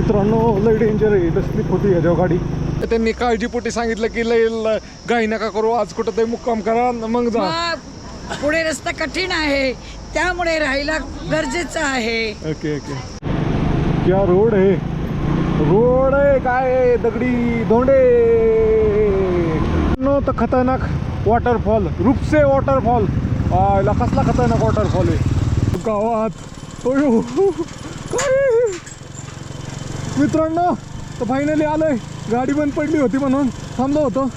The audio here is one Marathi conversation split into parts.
मित्रांनो लय डेंजर आहे. इथं स्लिप होती याच्यावर गाडी. त्यांनी काळजीपोटी सांगितलं की लय ल- घाई नका करू आज कुठं तरी मुक्काम करा मग जा. पुढे रस्ता कठीण आहे. त्यामुळे राहायला गरजेचं आहे. Okay okay. क्या रोड आहे? रोड आहे काय? दगडी धोंडे. नो तर खतरनाक वॉटरफॉल रुपसे वॉटरफॉल आयला कसला खतरनाक वॉटरफॉल आहे? गावात. काय? मित्रांनो तर फायनली आहे गाडी बंद पडली होती म्हणून थांबलो होतो.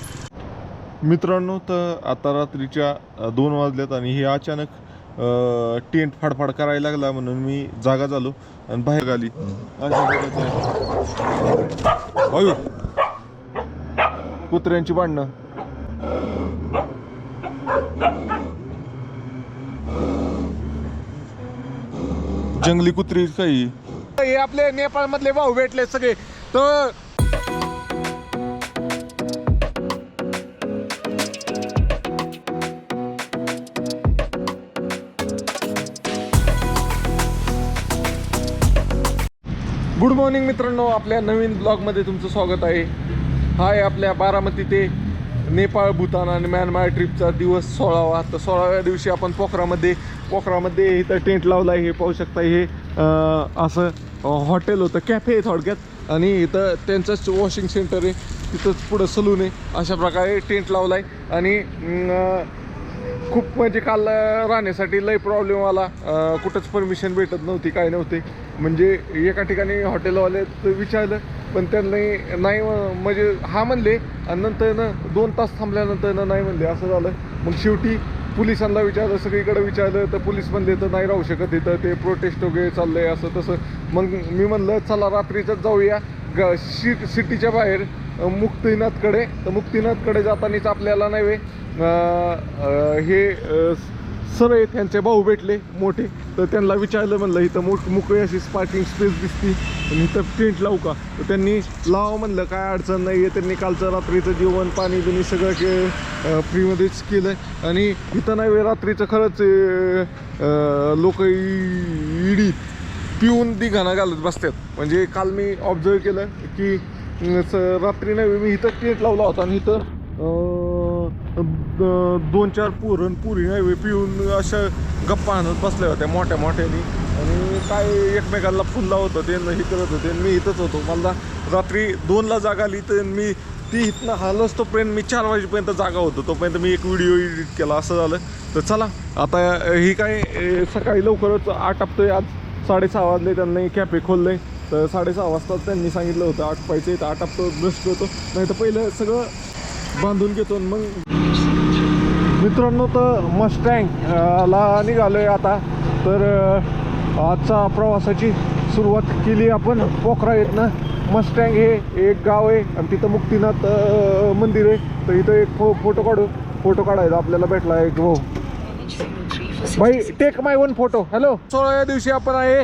मित्रांनो तर आता रात्रीच्या दोन वाजल्यात आणि हे अचानक टेंट फाडफाड करायला लागला म्हणून मी जागा झालो आणि बाहेर आली. अयो! कुत्र्यांची भांडणं. जंगली कुत्री काही? हे आपले नेपाळमधले भाऊ भेटले सगळे. तर गुड मॉर्निंग मित्रांनो आपल्या नवीन ब्लॉगमध्ये तुमचं स्वागत आहे. हा आहे आपल्या बारामती ते नेपाळ भूतान आणि म्यानमार ट्रिपचा दिवस सोळावा. तर सोळाव्या दिवशी आपण पोखरामध्ये पोखरामध्ये इथं टेंट लावला आहे हे पाहू शकता हे. असं हॉटेल होतं कॅफे आहे थोडक्यात. आणि इथं त्यांचंच वॉशिंग सेंटर आहे. तिथंच पुढं सलून आहे. अशा प्रकारे टेंट लावला आहे आणि खूप म्हणजे काल राहण्यासाठी लय प्रॉब्लेम आला. कुठंच परमिशन भेटत नव्हती काय नव्हते. म्हणजे एका ठिकाणी हॉटेलवाले विचारलं पण त्यांनी नाही म्हणजे हा म्हणले आणि नंतर दोन तास थांबल्यानंतर नाही म्हणले. असं झालं. मग शेवटी पोलिसांना विचारलं सगळीकडे विचारलं तर पोलीस म्हणले तर नाही राहू शकत इथं ते प्रोटेस्ट वगैरे चाललं आहे असं तसं. मग मी म्हणलं चला रात्रीचंच जाऊया ग शि सिटीच्या बाहेर मुक्तीनाथकडे. तर मुक्तीनाथकडे जातानाच आपल्याला नव्हे हे सरळ सर त्यांचे भाऊ भेटले मोठे. तर त्यांना विचारलं म्हणलं इथं मोठ मोकळी अशी पार्किंग स्पेस दिसती. आणि इथं टेंट लावू का? तर त्यांनी लावा म्हणलं काय अडचण नाही आहे त्यांनी कालचं रात्रीचं जेवण पाणी बिणी सगळं के फ्रीमध्येच केलं. आणि इथं नाही रात्रीचं खरंच लोक इडी पिऊन दिघाणा घालत बसतात. म्हणजे काल मी ऑब्झर्व केलं की रात्री नाही मी इथं टेंट लावला होता. आणि इथं दोन चार पुरण पुरी नाही पिऊन अशा गप्पा आणत बसल्या होत्या मोठ्या मोठ्यानी. आणि काय एकमेकांना फुलला होतं ते हे करत होते आणि मी इथंच होतो. मला रात्री दोनला जागा आली तर मी ती इथनं हालच तोपर्यंत मी चार वाजेपर्यंत जागा होतो. तोपर्यंत मी एक व्हिडिओ एडिट केला. असं झालं. तर चला आता ही काय सकाळी लवकरच आटापतोय आज साडेसहा वाजले त्यांनी कॅफे खोलले तर साडेसहा वाजता त्यांनी सांगितलं होतं आठ पाहिजे तर आटापतो ब्रश करतो नाही तर पहिलं सगळं बांधून घेतो आणि मग मित्रांनो तर मस्टँग ला निघालो आहे आता. तर आजचा प्रवासाची सुरुवात केली आपण पोखरा येतनं मस्टँग हे एक गाव आहे आणि तिथं मुक्तीनाथ मंदिर आहे. तर इथं एक फो फोटो काढू. फोटो काढायचा आपल्याला भेटला एक भाऊ. भाई take my one photo hello सोळाव्या दिवशी आपण आहे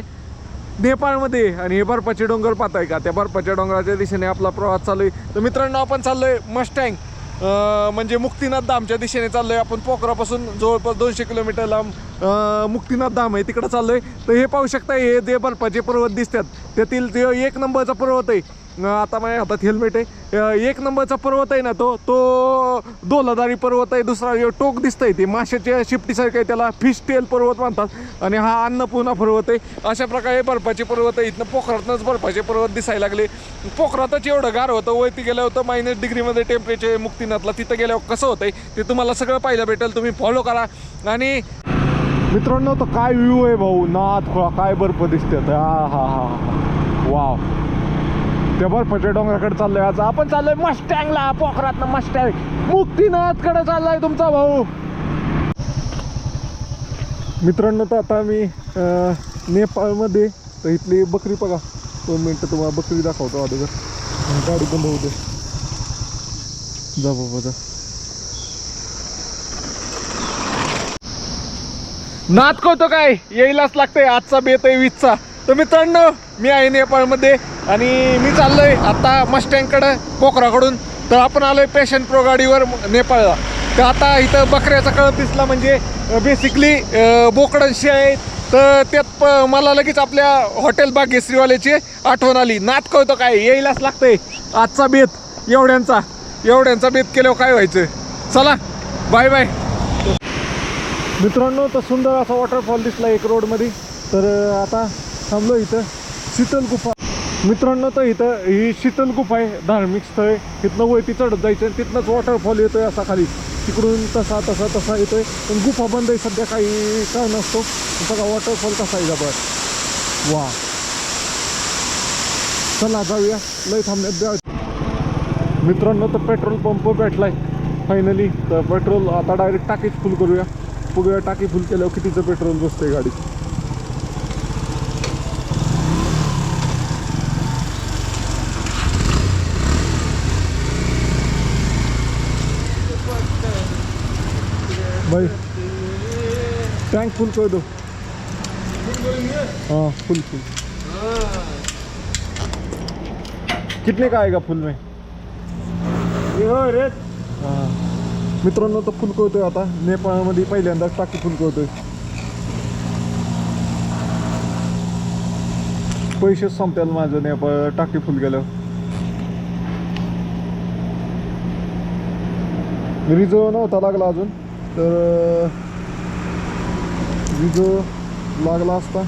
नेपाळमध्ये. आणि हे बर्फाचे डोंगर पाहताय का? त्या बर्फाच्या डोंगराच्या दिशेने आपला प्रवास चालू आहे. तर मित्रांनो आपण चाललोय मस्टँग म्हणजे मुक्तीनाथ धामच्या दिशेने चाललोय आपण पोखरापासून जवळपास दोनशे किलोमीटर लांब मुक्तीनाथ धाम आहे तिकडे चाललोय. तर हे पाहू शकता हे जे बर्फाचे पर्वत दिसतात. त्यातील ते एक नंबरचा पर्वत आहे आता माझ्या हातात हेल्मेट आहे. एक नंबरचा पर्वत आहे ना तो तो दोलादारी पर्वत आहे. दुसरा टोक टोक दिसतंय ते. माशाच्या शिफ्टीसारखं आहे त्याला. फिश टेल पर्वत म्हणतात. आणि हा अन्नपूर्णा पर्वत आहे. अशा प्रकारे बर्फाचे पर्वत आहे. इथनं पोखरातनंच बर्फाचे पर्वत दिसायला लागले. पोखरातच एवढं गार होतं. वरती गेलं होतं मायनस डिग्रीमध्ये टेम्परेचर मुक्तीनाथला तिथं गेल्यावर कसं होतंय ते तुम्हाला सगळं पाहायला भेटेल. तुम्ही फॉलो करा. आणि मित्रांनो तो काय व्ह्यू आहे भाऊ? नाथ काय बर्फ दिसतात हा हा हा वाव त्या बर्फाच्या डोंगराकडे चाललोय आज. आपण चाललोय मस्टँगला पोखरात मस्टँग मुक्तीनाथकडे चाललाय तुमचा भाऊ. मित्रांनो तर आता मी नेपाळमध्ये. तर इथली बकरी बघा. दोन मिनटं तुम्हाला बकरी दाखवतो अगोदर. गाडी बंद होऊ दे. जा बाबा जा. नात कोतो काय येईलाच लागतंय. आजचा बेत आहे वीजचा तर मित्रांनो मी आहे नेपाळमध्ये. आणि मी चाललोय आता मस्टँगकडं पोखराकडून. तर आपण आलोय पॅशन प्रो गाडीवर नेपाळला. तर आता इथं बकऱ्याचा कळप दिसला म्हणजे बेसिकली बोकडांशी आहेत. तर त्यात प- मला लगेच आपल्या हॉटेल बागेश्रीवाल्याची आठवण आली. नात होतं काय यायलाच लागतंय. आजचा बेत एवढ्यांचा. एवढ्यांचा बेत केल्यावर काय व्हायचं? चला बाय बाय मित्रांनो तर सुंदर असा वॉटरफॉल दिसला एक रोडमध्ये तर आता थांबलो इथं. शीतल गुफा. मित्रांनो तर इथं ही शीतल गुफा आहे धार्मिक स्थळ आहे. तिथनं वरती चढत जायचं आणि तिथनंच वॉटरफॉल येतोय असा खाली. तिकडून तसा तसा तसा येतोय. पण गुफा बंद आहे सध्या काही काय नसतो सगळा वॉटरफॉल कसा आहे जबर. वा. चला जाऊया. लय थांबण्यात द्या. मित्रांनो तर पेट्रोल पंप भेटलाय. फायनली तर पेट्रोल आता डायरेक्ट टाकीच फुल करूया. पुढे टाकी फुल केल्यावर कितीचं पेट्रोल बसतंय गाडीत भाई। टैंक फुल कर दो। हाँ फुल फुल कितने का आएगा फुल में? हां मित्रांनो तर फुल करतोय आता. नेपाळमध्ये पहिल्यांदाच टाकी फुल करतोय. पैसेच संपतील माझं नेपाळ टाकी फुल केल्यावर रिझो नव्हता लागला अजून. तर रिझो लागला असता.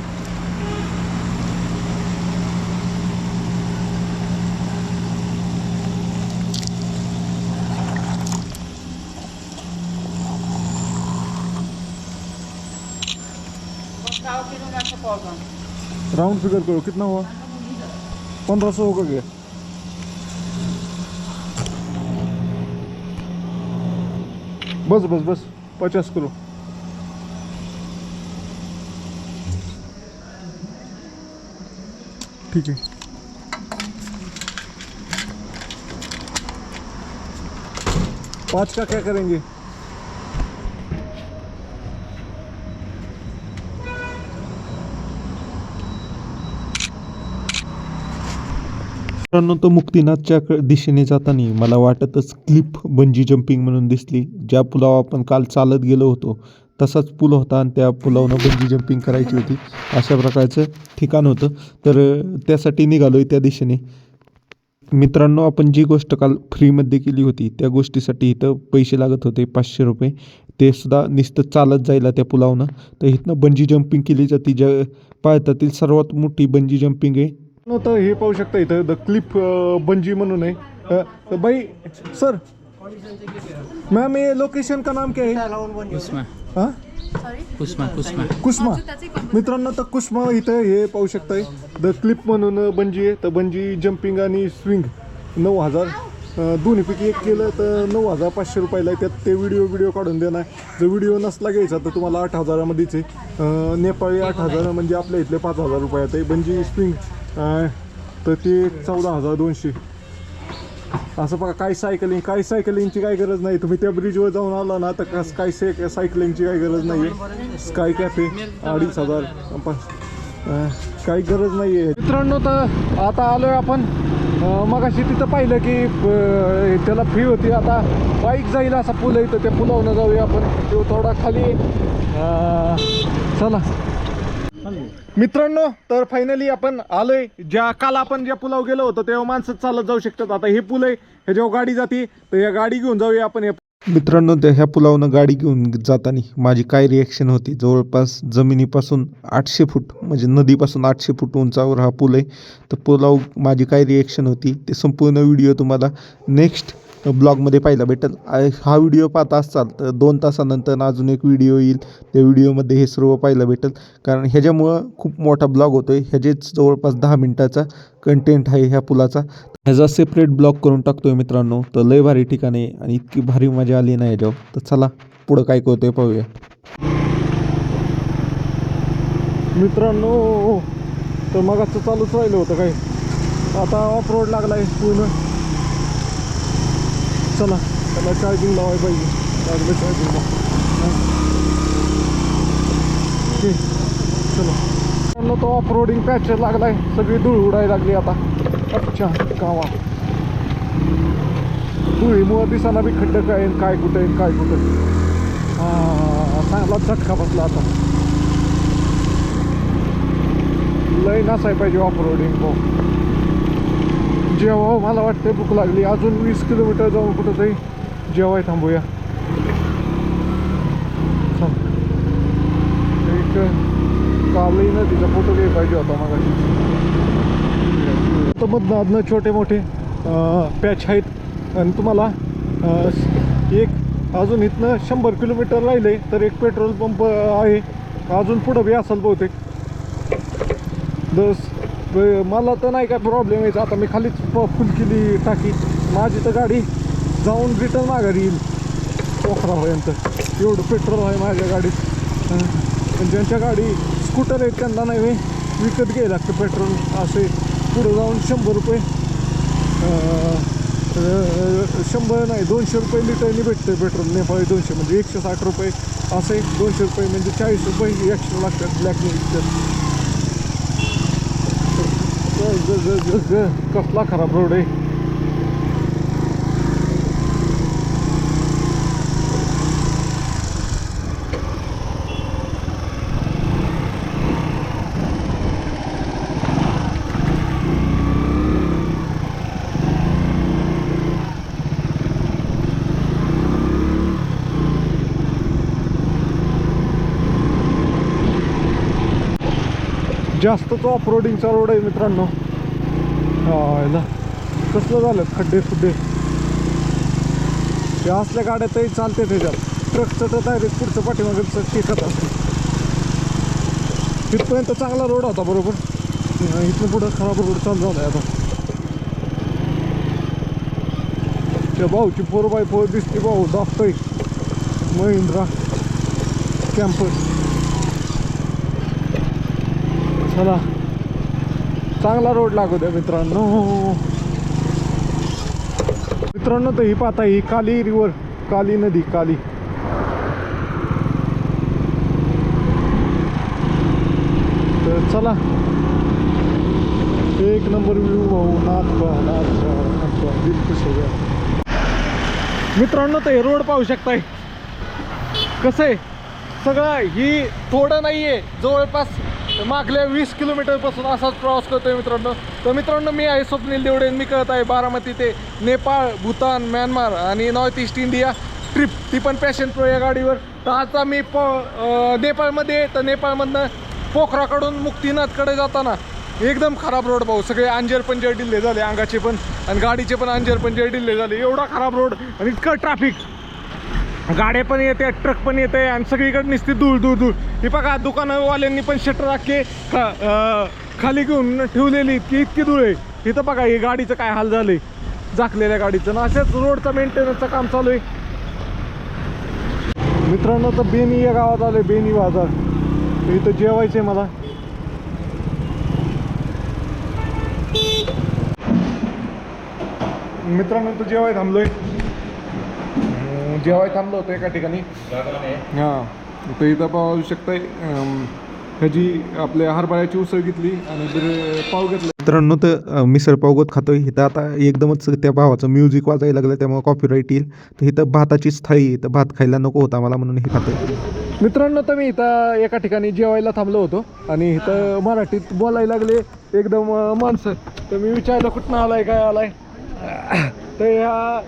राउंड फिगर करो. कितना हुआ? पंद्रह सौ होगा क्या? बस बस बस. पचास किलो ठीक है पाँच का क्या करेंगे? मित्रांनो तो मुक्तीनाथच्या क- दिशेने जाताना मला वाटतच क्लिप बंजी जम्पिंग म्हणून दिसली. ज्या पुलावर आपण काल चालत गेलो होतो तसाच पूल होता आणि त्या पुलावनं बंजी जम्पिंग करायची होती. अशा प्रकारचं ठिकाण होतं. तर त्यासाठी निघालो आहे त्या दिशेने. मित्रांनो आपण जी गोष्ट काल फ्रीमध्ये केली होती त्या गोष्टीसाठी इथं पैसे लागत होते पाचशे रुपये. ते सुद्धा नुसतं चालत जायला त्या पुलावनं तर इथनं बंजी जम्पिंग केली जाते. ज्या भारतातील सर्वात मोठी बंजी जम्पिंग आहे तर हे पाहू शकता इथं द क्लिप बंजी म्हणून आहे. बाई सर मैम ये लोकेशन का नाम क्या है कुसमा. हाँ? कुसमा कुसमा. कुस्मा. मित्रांनो तर कुस्मा इथं हे पाहू शकताय. द क्लिप म्हणून बंजी आहे. तर बंजी जम्पिंग आणि स्विंग नऊ हजार. दोन्हीपैकी एक केलं तर नऊ हजार पाचशे रुपयाला आहे. त्यात ते व्हिडिओ व्हिडिओ काढून देणार. जर व्हिडिओ नसला घ्यायचा तर तुम्हाला आठ हजारामध्येच आहे. नेपाळी आठ हजार म्हणजे आपल्या इथले पाच हजार रुपयात आहे. बंजी स्विंग तर ती चौदा हजार दोनशे. असं बघा काय सायकलिंग काय सायकलिंगची काय गरज नाही. तुम्ही त्या ब्रिजवर जाऊन आला ना तर कस काय से सायकलिंगची काय गरज नाही आहे स्काय कॅफे अडीच हजार. काही गरज नाही आहे मित्रांनो तर आता आलो आहे आपण. मग अशी तिथं पाहिलं की त्याला फ्री होती. आता बाईक जाईल असा पूल आहे तर त्या पुलावनं जाऊया आपण. तो थोडा खाली चला. मित्रांनो तर फायनली आपण आलोय. ज्या काल आपण ज्या पुलाव गेलो होतो तेव्हा माणसं चालत जाऊ शकतात. आता हे पूल आहे ह्याच्यावर गाडी जाते तर या गाडी घेऊन जाऊया आपण. या मित्रांनो त्या ह्या पुलावनं गाडी घेऊन जाताना माझी काय रिॲक्शन होती? जवळपास जमिनीपासून आठशे फूट म्हणजे नदीपासून आठशे फूट उंचावर हा पूल आहे. तर पुलाव माझी काय रिॲक्शन होती ते संपूर्ण व्हिडिओ तुम्हाला नेक्स्ट ब्लॉगमध्ये पाहायला भेटेल. हा व्हिडिओ पाहता असाल तर दोन तासानंतर अजून एक व्हिडिओ येईल. त्या व्हिडिओमध्ये हे सर्व पाहायला भेटेल. कारण ह्याच्यामुळं खूप मोठा ब्लॉग होतो आहे ह्याचेच जवळपास दहा मिनटाचा कंटेंट आहे ह्या पुलाचा. ह्याचा सेपरेट ब्लॉग करून टाकतो आहे मित्रांनो. तर लय भारी ठिकाण आहे आणि इतकी भारी मजा आली ना ह्याच्यावर. तर चला पुढं काय करतो आहे पाहूया. मित्रांनो तर मग असं चालूच राहिलं होतं काय आता ऑफ रोड लागला आहे पूर्ण. चला. त्याला चार्जिंग लावायला पाहिजे. लागलं चार्जिंग ओके. चला. मित्रांनो तो ऑफ रोडिंग पॅच लागलाय. सगळी धूळ उडायला लागली आता. अच्छा गावा. धुळीमुळं दिसाना बी खड्डे काय काय कुठे काय कुठं. हा चांगला झटका बसला आता. लय नसाय पाहिजे ऑफ रोडिंग हो जेव्हा मला वाटते भूक लागली. अजून वीस किलोमीटर जाऊन कुठं तरी जेवाय थांबूया. एक कालही नदीचा फोटो घ्यायला पाहिजे होता मग तर मधनं अधनं छोटे मोठे पॅच आहेत. आणि तुम्हाला एक अजून इथनं शंभर किलोमीटर राहिले तर एक पेट्रोल पंप आहे. अजून पुढं बी असेल बहुतेक. दस मला तर नाही काय प्रॉब्लेम यायचा. आता मी खालीच फुल केली टाकी. माझी तर गाडी जाऊन रिटर्न माघारी येईल. पोखरापर्यंत एवढं पेट्रोल आहे माझ्या गाडीत. पण ज्यांच्या गाडी स्कूटर आहेत त्यांना नाही विकत घ्यायला लागतं पेट्रोल असे पुढं जाऊन शंभर रुपये. शंभर नाही दोनशे रुपये लिटरनी भेटतं पेट्रोल नेपाळी दोनशे म्हणजे एकशे साठ रुपये. असे दोनशे रुपये म्हणजे चाळीस रुपये एक्स्ट्रा लागतात. ब्लॅक विकतात. कसला खराब रोड आहे तो ऑफ रोडिंगचा रोड आहे मित्रांनो. ना. कसलं झालं? खड्डे खुड्डे. या असल्या गाड्या तरी चालते त्याच्यात. ट्रकचं तर डायरेक्ट पुढचं पाठीमागचं टेकत असते. तिथपर्यंत चांगला रोड होता बरोबर? इथून पुढं खराब रोड चालू झाला आता. त्या भाऊची फोर बाय फोर दिसते भाऊ दाखतोय. महिंद्रा कॅम्पर चला. चांगला रोड लागू द्या मित्रांनो. मित्रांनो तर ही पाहता ही काली रिवर काली नदी काली. तर चला. एक नंबर व्ह्यू भाऊ नाथ भाऊ हो गया मित्रांनो तर हे रोड पाहू शकताय. कसं आहे? सगळं ही थोडं नाही आहे जवळपास तर मागल्या वीस किलोमीटरपासून असाच प्रवास करतोय मित्रांनो. तर मित्रांनो मी आहे स्वप्नील देवडे मी करत आहे बारामती ते नेपाळ भूतान म्यानमार आणि नॉर्थ ईस्ट इंडिया ट्रिप. ती पण पॅशन प्रो या गाडीवर. तर आता मी प नेपाळमध्ये तर नेपाळमधनं पोखराकडून मुक्तीनाथकडे जाताना एकदम खराब रोड भाऊ सगळे अंजर पंजर डिल्ले झाले अंगाचे पण आणि गाडीचे पण अंजर पंजर डिल्ले झाले. एवढा खराब रोड आणि इतकं ट्रॅफिक गाड्या पण येते ट्रक पण येते आणि सगळीकडे निसते धूळ दूर दूर ही बघा दुकानवाल्यांनी पण शटर अख्खे खा खाली घेऊन ठेवलेली इतकी इतकी धूळ आहे. इथं बघा हे गाडीचं काय हाल झालंय. झाकलेल्या गाडीचं. ना अशाच रोडचं मेंटेनन्सचं काम चालू आहे. मित्रांनो तर बेनी या गावात आले बेनी बाजार. इथं जेवायचं आहे मला. मित्रांनो तर जेवाय थांबलोय. अं, जेवाय थांबलो होतो एका ठिकाणी. हां. तर इथं पाहू शकताय ह्याची आपल्या हरभऱ्याची उसळ घेतली आणि पाव घेतला. मित्रांनो तर मिसळ पावगत खातोय. इथं आता एकदमच त्या भावाचं म्युझिक वाजायला लागलं त्यामुळे कॉपीराईट येईल. तर इथं भाताचीच थाळी तर भात खायला नको होता मला म्हणून हे खातोय. मित्रांनो तर मी इथं एका ठिकाणी जेवायला थांबलो होतो आणि इथं मराठीत बोलायला लागले एकदम माणसं. तर मी विचारलं कुठनं आलाय काय आलाय? तर ह्या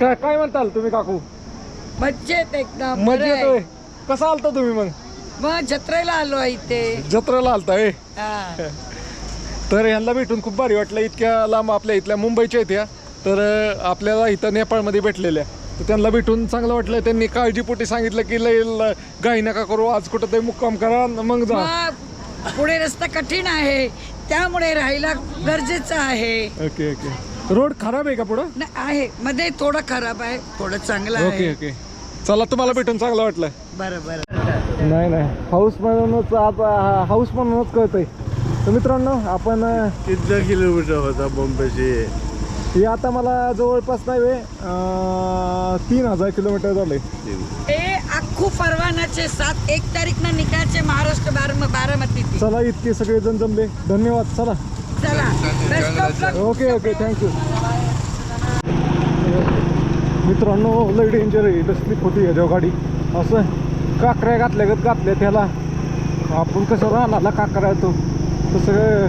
काय काय म्हणताल तुम्ही काकू? मज्जेत एकदम बरं आहे. येतोय कसा आलता तुम्ही मग? मग जत्रेला आलो आहे इथे. जत्रेला आलताय हा. तर ह्यांना भेटून खूप भारी वाटलं. इतक्या लांब आपल्या इथल्या मुंबईच्या आहेत या. तर अं, आपल्याला इथं नेपाळमध्ये भेटलेल्या. तर त्यांना भेटून चांगलं वाटलं. त्यांनी काळजीपोटी सांगितलं की लय ल- घाई नका करू. आज कुठं तरी मुक्काम करा न मग जा. मग पुढे रस्ता कठीण आहे. त्यामुळे राहायला गरजेचं आहे. Okay okay. रोड खराब आहे का पुढं? नाही, आहे. मध्ये थोडं खराब आहे. थोडं चांगलं ओके आहे. ओके. चला तुम्हाला भेटून चांगलं वाटलं. बरं बरं. नाही नाही. हाऊस म्हणूनच आता हाऊस म्हणूनच कळतंय. तर मित्रांनो आपण अं, कितना किलोमीटर होता बॉम्बे से हे आता मला जवळपास नाही वे तीन हजार किलोमीटर झाले. ए अख्खू परवानाचे सात एक तारीख ना निघायचे महाराष्ट्र बाराम बारामती चला इतके सगळे जण जमले. धन्यवाद. चला. चला. ओके ओके थँक्यू मित्रांनो लय डेंजर आहे. इथं स्लिप होती ह्याच्यावर गाडी असं काकऱ्या घातल्या गत घातल्या त्याला. आपण कसं राहणारला काकऱ्या तो तसं सगळं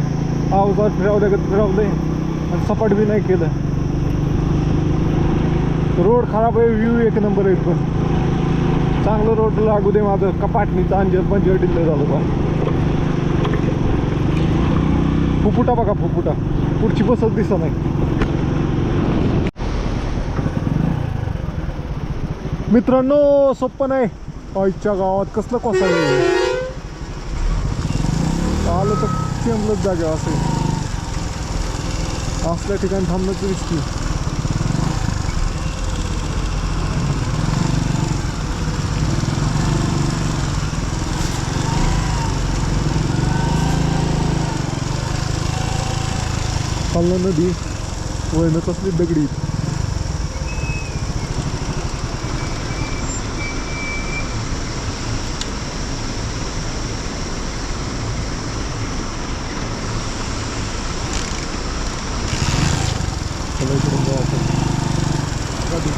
आवाजात फिरवलं का फिरवलंय आणि सपाट बी नाही केलं. रोड खराब आहे व्ह्यू एक नंबर आहे पण चांगलं रोड लागू दे माझं. कपाटणीचं अंजर पंजर डिल्ले झालं बा. फुपुटा बघा फुपुटा पुढची बसच दिसत नाही. मित्रांनो सोपं नाही. आईच्या गावात कसलं कोसा आलं तर चेंबलच जागा असेल. असल्या ठिकाणी थांबणंच रिस्की खाल्लं नदी वळणं कसली दगडी?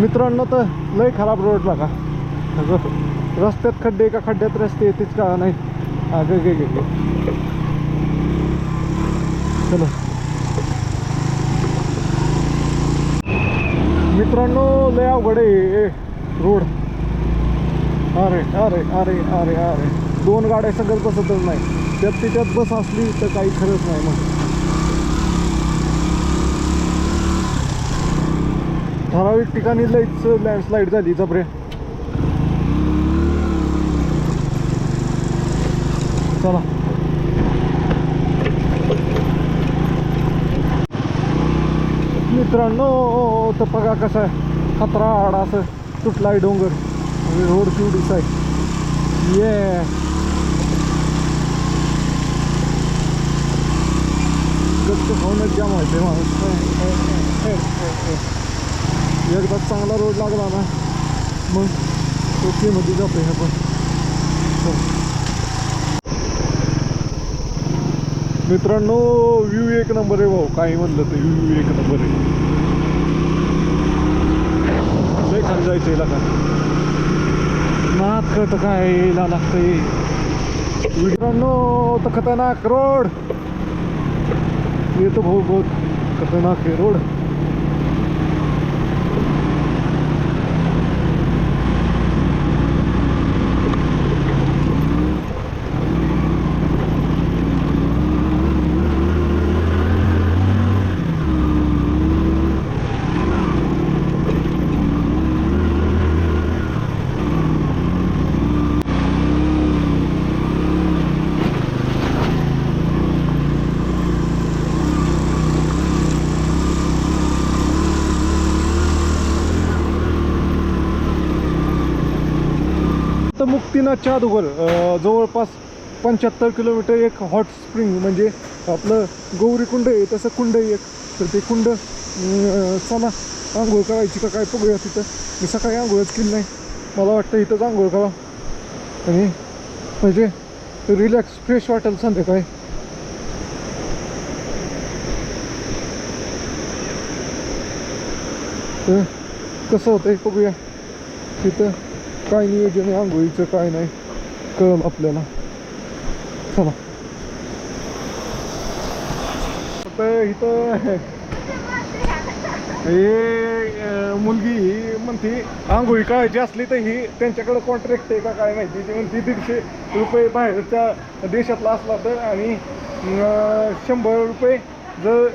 मित्रांनो तर लय खराब रोड बघा. रस्त्यात खड्डे का खड्ड्यात रस्ते येतेच का नाही. गे गे गे चलो. मित्रांनो लय अवघड आहे ए, रोड अरे अरे अरे अरे अरे. दोन गाड्या सगळं बसतच नाही. त्यात तिच्यात बस असली तर काही खरंच नाही मग. ठराविक ठिकाणी लईच लँडस्लाईड झाली जबरे. चला. मित्रांनो तर बघा कसं आहे. खतरा आडा असं तुटलाय डोंगर. रोड चिवडीच आहे. ये गच्च खाऊनच जाम व्हायचं माणूस. एकदा चांगला रोड लागला ना मग ओकेमध्ये जातो ह्या पण मित्रांनो व्ह्यू एक नंबर आहे भाऊ. काही म्हणलं तर व्ह्यू एक नंबर आहे. लय खाली जायचं याला का नात कळतं काय यायला लागतंय. मित्रांनो तर खतरनाक रोड. येतो भाऊ बहुत खतरनाक आहे रोड. तर मुक्तीनाथच्या अगोदर जवळपास पंच्याहत्तर किलोमीटर एक हॉट स्प्रिंग म्हणजे आपलं गौरी कुंड आहे तसं कुंड आहे एक. तर ते कुंड चला आंघोळ करायची का काय बघूया तिथं. मी सकाळी आंघोळच केली नाही. मला वाटतं इथंच आंघोळ करा आणि म्हणजे रिलॅक्स फ्रेश वाटेल संध्याकाळी. तर कसं होतं बघूया. तिथं काय नियोजन आहे आंघोळीचं काय नाही. कळलं आपल्याला. चला. आता इथं हे मुलगी ही म्हणते आंघोळी करायची असली तर ही त्यांच्याकडे कॉन्ट्रॅक्ट आहे का काय माहिती? ती म्हणते दीडशे रुपये बाहेरच्या देशातला असला तर आणि शंभर रुपये जर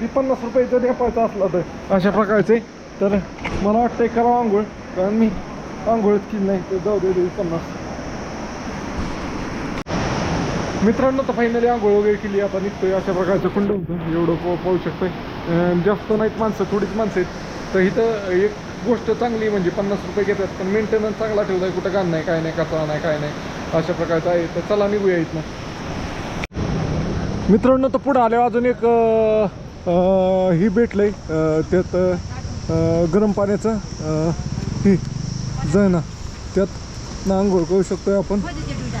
ती पन्नास रुपये जर नेपाळचा असला तर. अशा प्रकारचे. तर मला वाटतंय करावं आंघोळ कारण मी आंघोळच केली नाही तर जाऊ दे पन्नास. मित्रांनो तर फायनली आंघोळ वगैरे केली आता निघतोय अशा प्रकारचं कुंड. होतं एवढं पाहू पाहू शकतोय. जास्त नाहीत माणसं थोडीच माणसं आहेत. तर इथं एक गोष्ट चांगली म्हणजे पन्नास रुपये घेतात पण मेंटेनन्स चांगला ठेवलाय कुठं घाण नाही काय नाही कचरा नाही काय नाही अशा प्रकारचं आहे. तर चला निघूया इथनं. मित्रांनो तर पुढं आल्यावर अजून एक ही भेटलंय. आहे त्यात गरम पाण्याचं अं, जाय ना त्यात ना आंघोळ करू शकतोय आपण.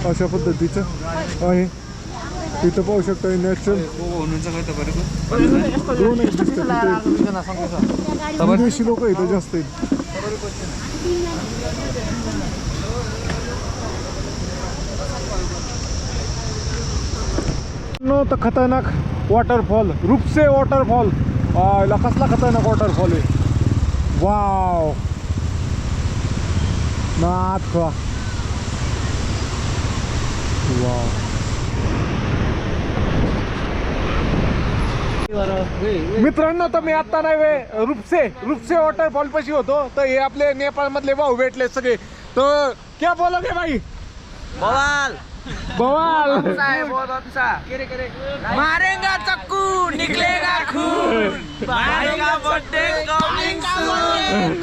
अशा पद्धतीचं आहे. तिथं पाहू शकतोय नॅचरल दोन विदेशी लोक इथं जास्त आहेत. नो तर खतरनाक वॉटरफॉल रुपसे वॉटरफॉल कसला खतरनाक वॉटरफॉल आहे. वाव वाव मित्रांनो तर मी आता नाही वे रुपसे रुपसे वॉटरफॉल पाशी होतो. तर हे आपले नेपाळ मधले भाऊ भेटले सगळे. तर क्या बोलोगे भाई? बवाल. बवाल. मारेगा चक्कू निकलेगा खून. भाई का बर्थडे कमिंग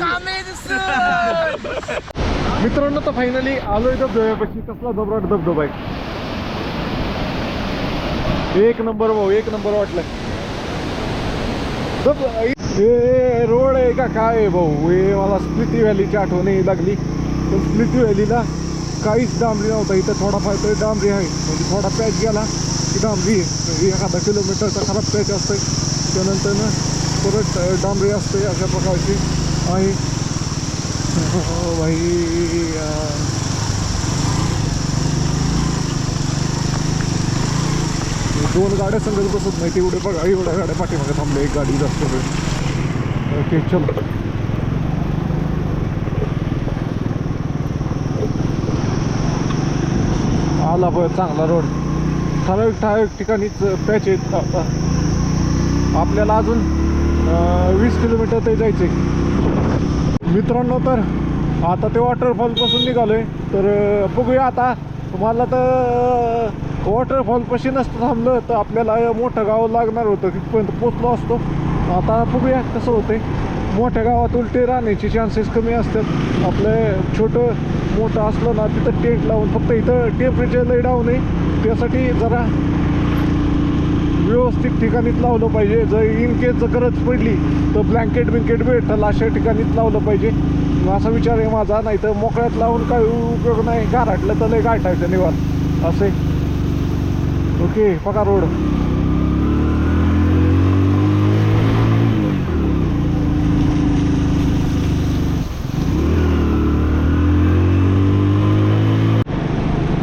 कमिंग सून मित्रांनो तर फायनली आलोय धबधब्यापाशी कसला जबराट धबधबा आहे. एक नंबर भाऊ एक नंबर वाटलं. धब हे रोड आहे का? काय आहे भाऊ? हे मला स्प्लिटी व्हॅलीची आठवण लागली. पण स्प्लिटी व्हॅलीला काहीच डांबरी नव्हता. इथं थोडाफार तरी डांबरी आहे. म्हणजे थोडा पॅच गेला की डांबरी आहे. म्हणजे एखादा किलोमीटरचा खराब पॅच असतं त्यानंतर परत डांबरी असते अशा प्रकारची. आहे भाई दोन गाड्या संगत बसत नाही तेवढे बघा एवढ्या गाड्या पाठीमागे थांबले एक गाडी जास्त ओके चलो. आला बघ चांगला रोड ठराविक ठराविक ठिकाणीच पॅच आहेत आपल्याला अजून वीस किलोमीटर ते जायचे मित्रांनो तर आता ते वॉटरफॉलपासून निघालो निघालोय. तर बघूया आता. मला तर वॉटरफॉलपाशी नसतं थांबलं तर आपल्याला मोठं गाव लागणार होतं तिथपर्यंत पोचलो असतो. आता बघूया कसं होते मोठ्या गावात उलटे राहण्याचे चान्सेस कमी असतात. आपलं छोटं मोठं असलं ना तिथं टेंट लावून फक्त इथं टेम्परेचर लई डाऊन आहे. त्यासाठी जरा व्यवस्थित ठिकाणीच लावलं पाहिजे. जर इन केस जर गरज पडली तर ब्लँकेट बिंकेट भेटल अशा ठिकाणीच लावलं पाहिजे. असा विचार आहे माझा. नाही तर मोकळ्यात लावून काही उपयोग नाही. गाराटलं तर लय गाठायचं निवार असे. ओके पका रोड.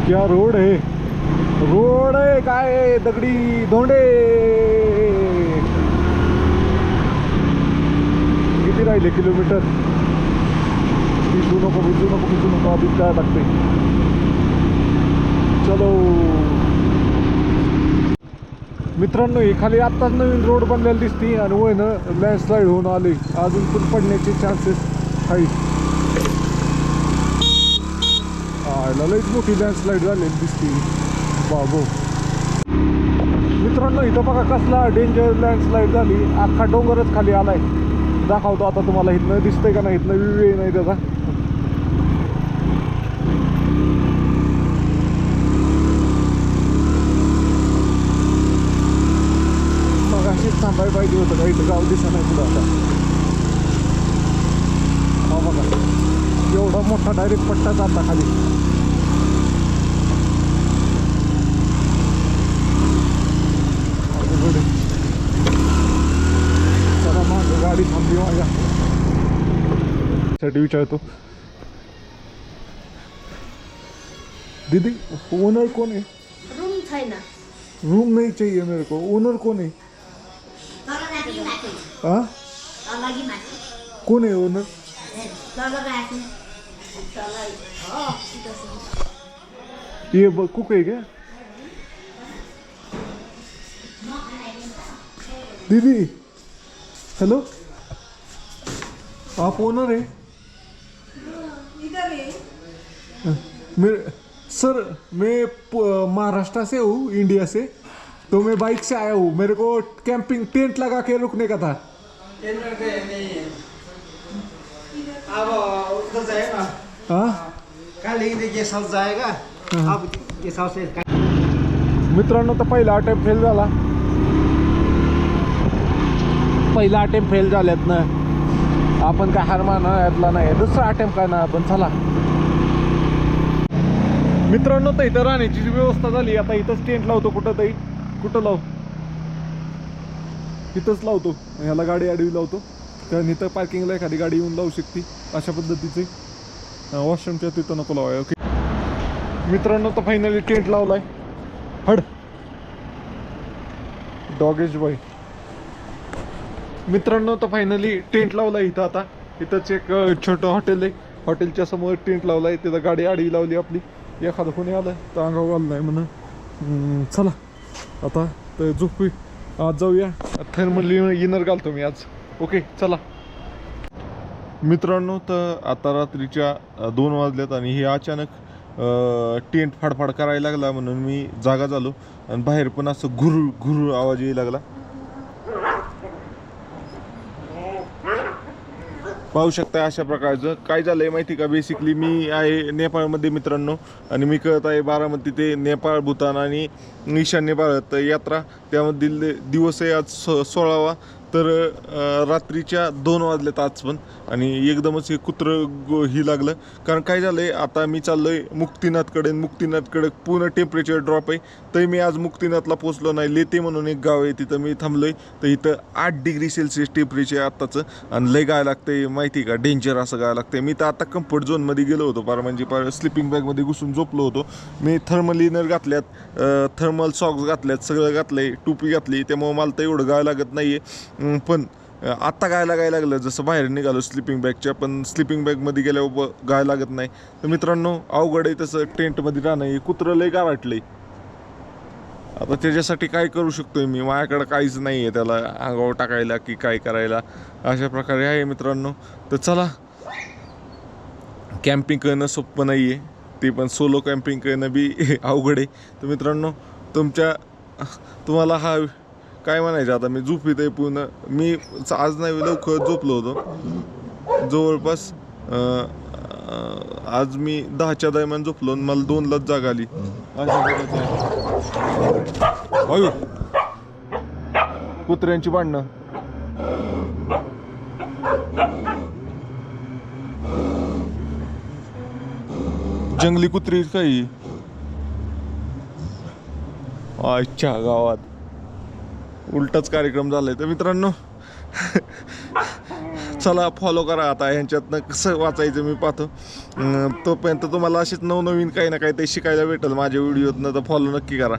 क्या रोड है? रोड आहे काय दगडी धोंडे. किती राहिले किलोमीटर? भिजू नको भिजू नको भिजू नको अधिक काय लागते? चलो. मित्रांनो हे खाली आत्ताच नवीन रोड बनलेला दिसते आणि वय ना लँडस्लाईड होऊन आले. अजून पण पडण्याचे चान्सेस आहेत. लईच मोठी लँडस्लाईड झालेली दिसते. बाबू. मित्रांनो इथं बघा कसला डेंजर लँडस्लाईड झाली. अख्खा डोंगरच खाली आलाय. दाखवतो आता तुम्हाला इथनं दिसतंय का नाही इथनं व्ह्यू नाही त्याचा मग अशीच थांबायला पाहिजे होतं का? इथं गाव दिसा नाही पुढं आता. हा बघा एवढा मोठा डायरेक्ट पट्टा जाता खाली. आहे. चला गाडी थांबली माझ्या साठी विचारतो दीदी ओनर कौन है रुम छैन रूम नहीं चाहिए मेरे को ओनर कौन है हाँ। कौन है ओनर? ये कुक है क्या? दीदी हेलो आप ओनर है? मैं सर मैं महाराष्ट्र से हूँ इंडिया से। तो मैं बाइक से आया हूँ। मेरे को कैंपिंग टेंट लगा के रुकने का था। हाँ। मित्रांनो तर पहिला अटेम्प्ट फेल झाला। पहिला अटेम्प्ट फेल झाल्यात ना. आपण काय हार मानायतला नाही. दुसरा अटेम्प्ट काय ना आपण चला. मित्रांनो तर इथं राहण्याची जी व्यवस्था झाली आता इथंच टेंट लावतो कुठं तरी. कुठं लाव? इथंच लावतो. ह्याला गाडी अडवी लावतो. कारण इथं पार्किंगला एखादी गाडी येऊन लावू शकते अशा पद्धतीचे. वॉशरूमच्या तिथं नको लावाय ओके मित्रांनो तर फायनली टेंट लावलाय. हड. डॉगेज बाई मित्रांनो तर फायनली टेंट लावला इथं आता. इथंच एक छोटं हॉटेल आहे. हॉटेलच्या समोर टेंट लावलाय तिथं गाडी आडवी लावली आपली. एखादं कोणी आलं तर अंगावर आलं नाही म्हणून चला. आता तर झोपू आज जाऊया. थर्मल इनर घालतो मी आज. ओके चला. मित्रांनो तर आता रात्रीच्या दोन वाजल्यात आणि हे अचानक टेंट फाडफाड करायला लागला म्हणून मी जागा झालो. आणि बाहेर पण असं घुर घुरू आवाज यायला लागला. पाहू शकता अशा प्रकारचं. काय झालंय माहिती का? बेसिकली मी आहे नेपाळमध्ये मित्रांनो आणि मी कळत आहे बारामती ते नेपाळ भूतान आणि ईशान्य भारत यात्रा. त्यामधील दिवस आहे आज सो सोळावा. तर रात्रीच्या दोन वाजलेत आज पण आणि एकदमच हे कुत्रं गो- ही लागलं. कारण काय झालंय आता मी चाललोय मुक्तीनाथकडे मुक्तिनाथकडे मुक्तीनाथकडे पूर्ण टेम्परेचर ड्रॉप आहे. तरी मी आज मुक्तीनाथला पोचलो नाही. लेते म्हणून एक गाव आहे तिथं मी थांबलोय. तर इथं आठ डिग्री सेल्सिअस टेम्परेचर आत्ताचं. आणि लय गाय लागतंय माहिती आहे का? डेंजर असं गाय लागतंय. मी तर आता कम्फर्ट झोनमध्ये गेलो होतो पार म्हणजे पार स्लिपिंग बॅगमध्ये घुसून झोपलो होतो. मी थर्मल इनर घातल्यात थर्मल सॉक्स घातल्यात सगळं घातलंय टोपी घातली. त्यामुळे मला तर एवढं गाय लागत नाही आहे पण आत्ता गायला गाय लागलं. जसं बाहेर निघालो स्लिपिंग बॅगच्या पण स्लिपिंग बॅगमध्ये गेल्यावर ब- गाय लागत नाही. तर मित्रांनो अवघड आहे तसं टेंटमध्ये राहणं. हे कुत्रं लय गारटलंय आता त्याच्यासाठी काय करू शकतोय मी? माझ्याकडं काहीच नाही आहे त्याला अंगावर टाकायला की काय करायला. अशा प्रकारे आहे मित्रांनो. तर चला. कॅम्पिंग करणं सोपं नाही आहे ते पण सोलो कॅम्पिंग करणं बी अवघड आहे. तर मित्रांनो तुमच्या तुम्हाला हा काय म्हणायचं आता? मी झोपीत आहे पूर्ण. मी आज नाही लवकर झोपलो होतो. जवळपास आज मी दहाच्या दरम्यान झोपलो आणि मला लस जाग आली. अयो! कुत्र्यांची भांडणं. जंगली कुत्री काही अच्छा गावात. उलटाच कार्यक्रम झालाय. तर मित्रांनो चला फॉलो करा आता. ह्यांच्यातनं कसं वाचायचं मी पाहतो. तोपर्यंत तुम्हाला असेच नवनवीन काही ना काही ते शिकायला भेटेल माझ्या व्हिडिओतनं तर फॉलो नक्की करा.